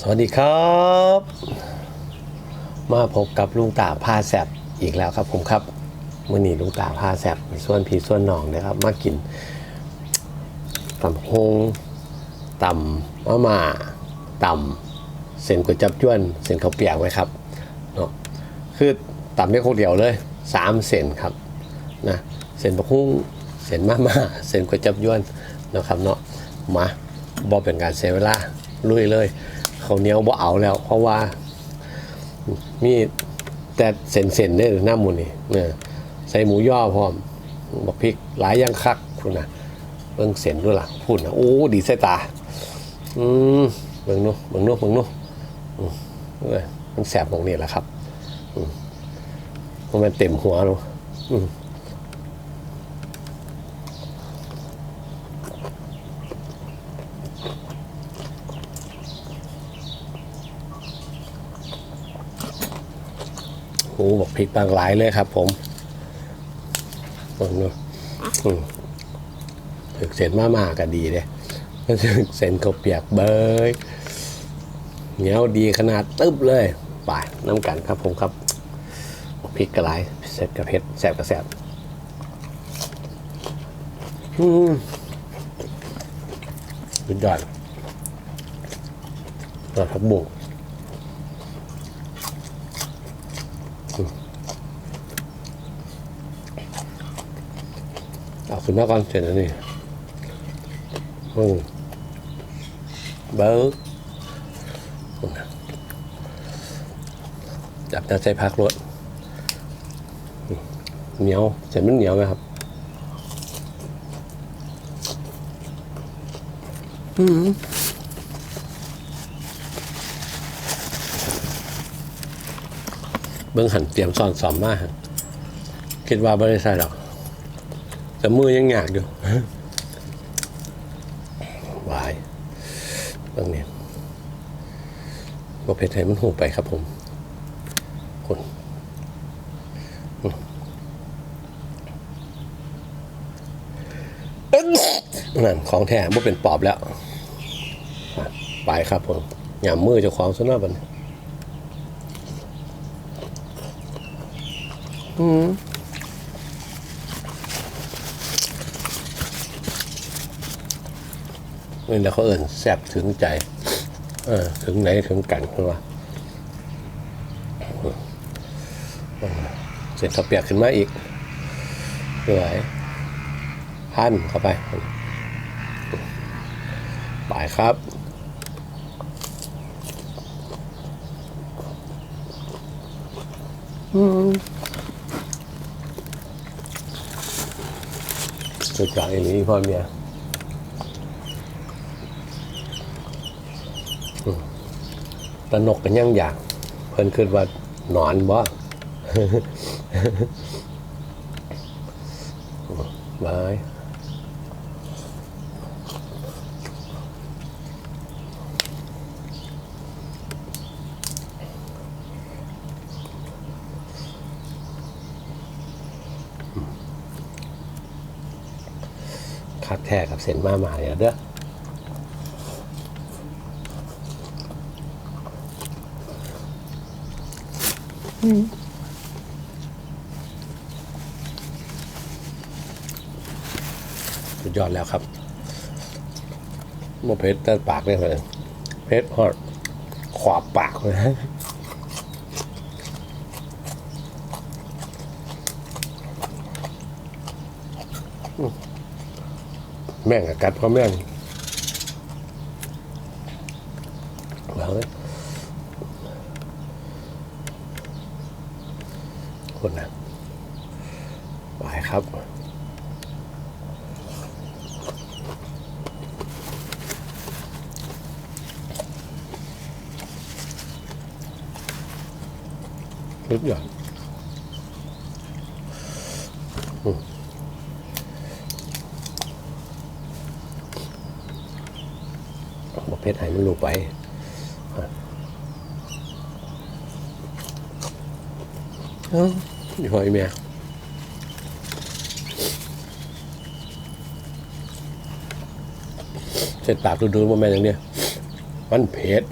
สวัสดีครับ มาพบกับลุงตาพาแซบอีกแล้วครับผมครับมื่อนี้ลุงตาพาแซบส่วนพี่ส่วนน้องนะครับ มากินตำฮงตำมะม่าตำเส้นก๋วยจับจ้วนเส้นข้าวเปียกไว้ครับเนาะคือตำได้คนเดียวเลยสามเส้นครับนะเส้นบะฮุ้งเส้นมะม่าเส้นก๋วยจับจ้วนนะครับเนาะมาบอเป็นการเสียเวลาลุยเลย ข้าวเหนียวบ่เอาแล้ว เพราะว่า มีแต่เส้นเส้นๆเนี่ยหน้ามูนี่เนี่ยใส่หมูย่อพร้อมบักพริกหลายอย่างคักคุณนะเบิ่งเส้นด้วยล่ะพูดนะโอ้ดีใส่ตา อืมเบิ่งนู้เบิ่งนู้เบิ่งนู้อืมเอ้ยมันแสบตรงนี้แหละครับอืมมันเต็มหัวเนาะ โอ้บอกพริกบางหลายเลยครับผมเบิ่งนู้อืมถึกเส้นมามาๆก็ดีเลยเส้นข้าเปียกเบยเหนียวดีขนาดตึ๊บเลยไปน้ำกันครับผมครับพริกกระไรเสร็จกระเพชรแสบกระแสบอืมสุดยอดยอดผักบุ้ง เอาขึ้นมาก่อนเสร็จแล้วนี่อืมเบิร์กจับจะใช้พักรถเหนียวเสร็จมันเหนียวไหมครับเบิ้งหันเตรียมซ่อนสอมมาก คิดว่าไม่ได้ใช่หรอก แต่มือยังหยากอยู่วายบางเนี่ยบอเพชรไทยมันหูไปครับผมคนนั่นของแท้บ่เป็นปอบแล้วไปครับผมหยามมือเจ้าของซะหน่อยบันอืม นี่แหล้วเขาเอิ่นแซบถึงใจ เออ ถึงไหนถึงกันคือว่าเสร็จเขาเปียกขึ้นมาอีกเลยพันเข้าไปไปครับสุดยอดอีหลีพ่อเมีย ตะนกกันยังอยาก เพิ่นคิดว่าหนอนบ่บายคัดแท้กับเส้นมาหมายเด้อ สุดยอดแล้วครับโมเพชรแต่ปากเนี่ยเลยเพชรฮอดขวาบปากเลยนะแม่งกัดเพราะแม่งเอาเลย คนนะไปครับสุดยอดอืมบอกเพชรให้มันลูกไปอะเออ หอยเมียเสร็จปากดูๆว่าแม่อย่างเนี้ยมันเผ็ด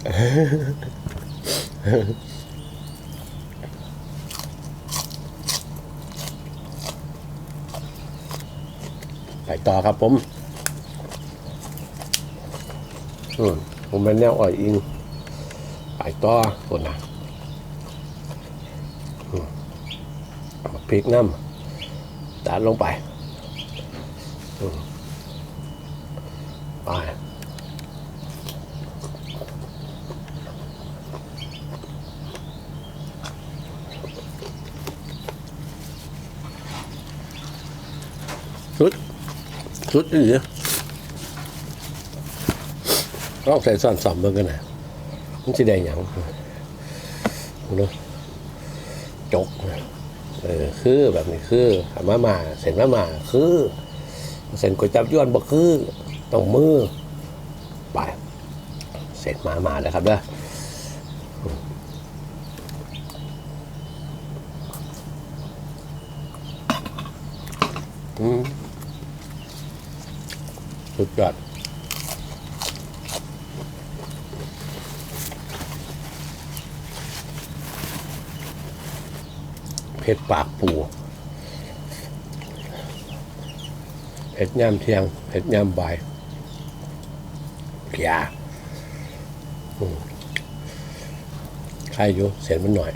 ไปต่อครับผม อืมผมเป็นแนวอ่อยอิง ไปต่อคนนะอืม พริกน้ำตัดลงไปไปสุดสุดอีหลีลองใส่ซ่อนสอมเบิ่งกันนะมันจะได้หยังเนาะจกนะ เออคือแบบนี้คือมามาเส้นมามาคือเส้นก๋วยจับยวนบ่คือต้องมือไปเสร็จมามาเลยครับเด้อสุดยอด เผ็ดปากปูเผ็ดย่ำเที่ยงเผ็ดย่ำบ่ายเพียอืมใครอยู่เสียนมันหน่อย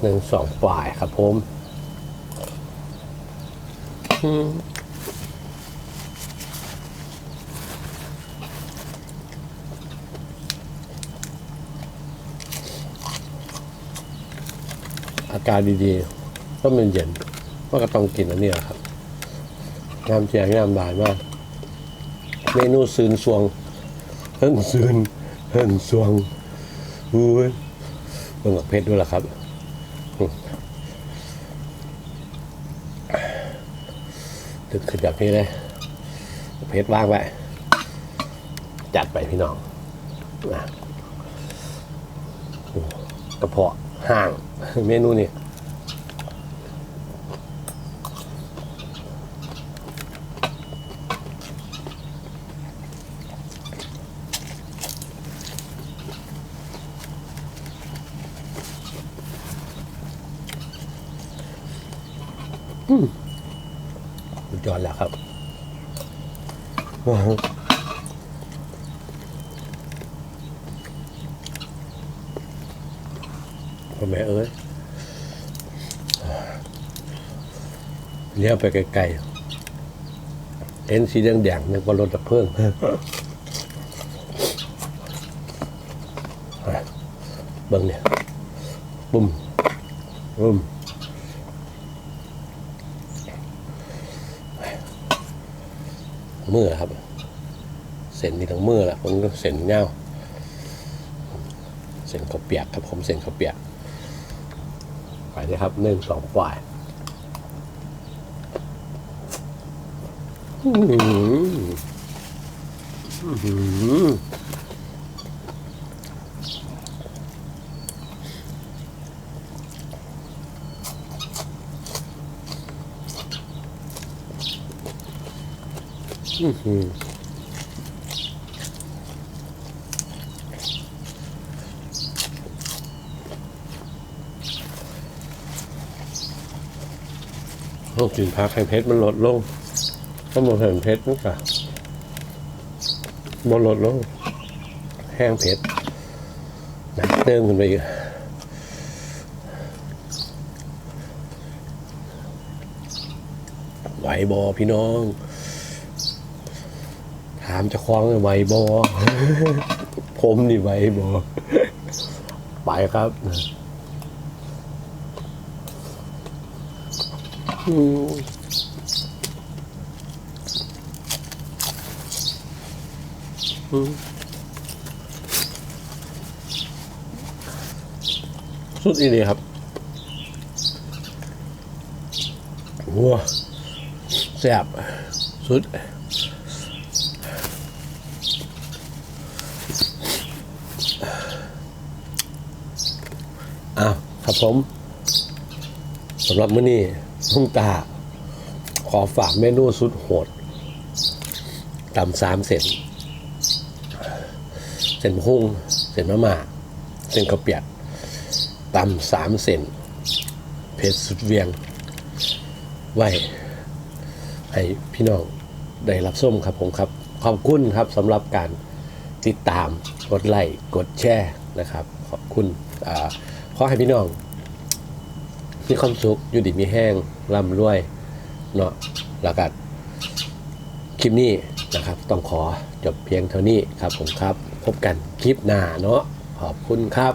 หนึ่งสองฝ่ายครับผม อืม อากาศดีๆก็มันเย็นก็ก็ต้องกินอันนี้แหละครับงามเจียงงามบานมาก เมนูซืนสวงเฮิ่งซืนเฮิ่งสวงอุ้ยเบิ่งกับเพชรด้วยล่ะครับตึกขึ้นแบบนี้เลยเพชรว่างไว้จัดไปพี่น้องนะกระเพาะ ห่าง เมนูนี้สุดยอดแล้วครับ พ่อ แม่เอ้ยเลี้ยวไปไกลๆเห็นสีแดงๆนึกว่ารถดับเพลิงเบิ่งเนี่ยบุ้มบุ้มเมื่อครับ เส้นนี่ทั้งเมื่อละผมเส้นเงาเส้นข้าวเปียกครับผมเส้นข้าวเปียก ไปเลยครับหนึ่งสองฝ่ายอื้อ หืออื้อหืออื้อหือโรคกินพักให้เพชรมันลดลงถ้าหมดเห็นเพชรนี่ค่ะบนลดลง แห้งเพชรนักเติมขึ้นไปอีกไหวบอพี่น้อง ถามจะคล้องเลยไหวบอผมนี่ไหวบอไปครับ อืมอืมสุดอีเลยครับวัวแซ่บสุดอ้าวครับผมสำหรับมื้อนี้ ลุงตา ขอฝากเมนูสุดโหดตำสามเส้นเส้นหุ้งเส้นมะม่าเส้นข้าวเปียกตำสามเส้นเผ็ดสุดเวียง ไว้ ให้พี่น้องได้รับส้มครับผมครับ ขอบคุณครับสำหรับการติดตามกดไลค์กดแชร์นะครับ ขอบคุณอขอให้พี่น้อง มีความสุขอยู่ดีมีแห้งร่ำรวยเนาะแล้วก็คลิปนี้นะครับ ต้องขอจบเพียงเท่านี้ครับผมครับ พบกันคลิปหน้าเนาะขอบคุณครับ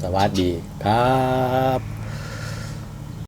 สวัสดีครับ